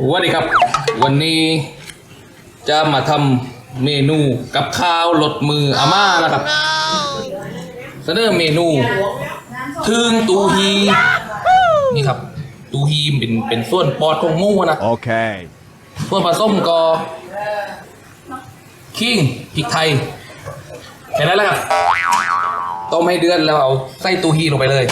สวัสดีครับ วันนี้จะมาทำเมนูกับข้าวลดมืออาม่านะครับเสนอเมนูทึงตูฮีนี่ครับ ตูฮีเป็นเป็นส่วนปอดของหมูนะ Okay. ส่วนผสมก็ขิงพริกไทยแค่นั้นแหละครับต้มให้เดือดแล้วเอาไส้ตูฮีลงไปเลย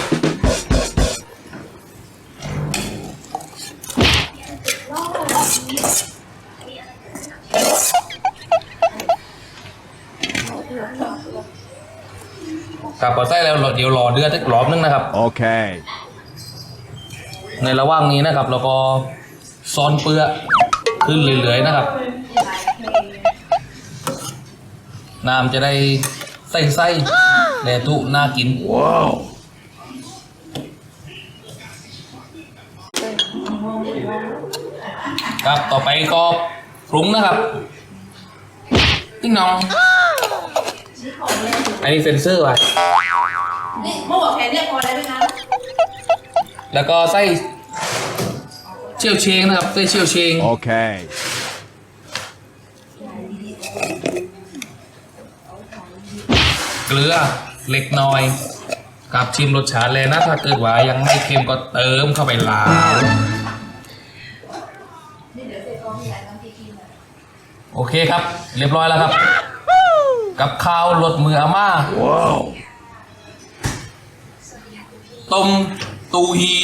ครับพอไส้แล้วเดี๋ยวรอเดือดสักรอบนึงนะครับ Okay. ในระหว่างนี้นะครับ เราก็ซ้อนเปลือกขึ้นเรื่อยๆนะครับ น้ำจะได้ใส่ไส้แลตุน่ากิน Wow. ครับต่อไปก็ปรุงนะครับติ๊งน้อง อันนี้เซนเซอร์ไว้นี่เมื่อบอกแค่เรียกพอได้ไหมคะแล้วก็ใส่เชี่ยวเชงนะครับใส่เชี่ยวเชง Okay. เกลือเล็กน้อยครับชิมรสชาติเลยนะถ้าเกิดว่ายังไม่เค็มก็เติมเข้าไปลาวโอเคครับ เรียบร้อยแล้วครับ กับข้าวรสมืออาม่า Wow. ต้มตูฮี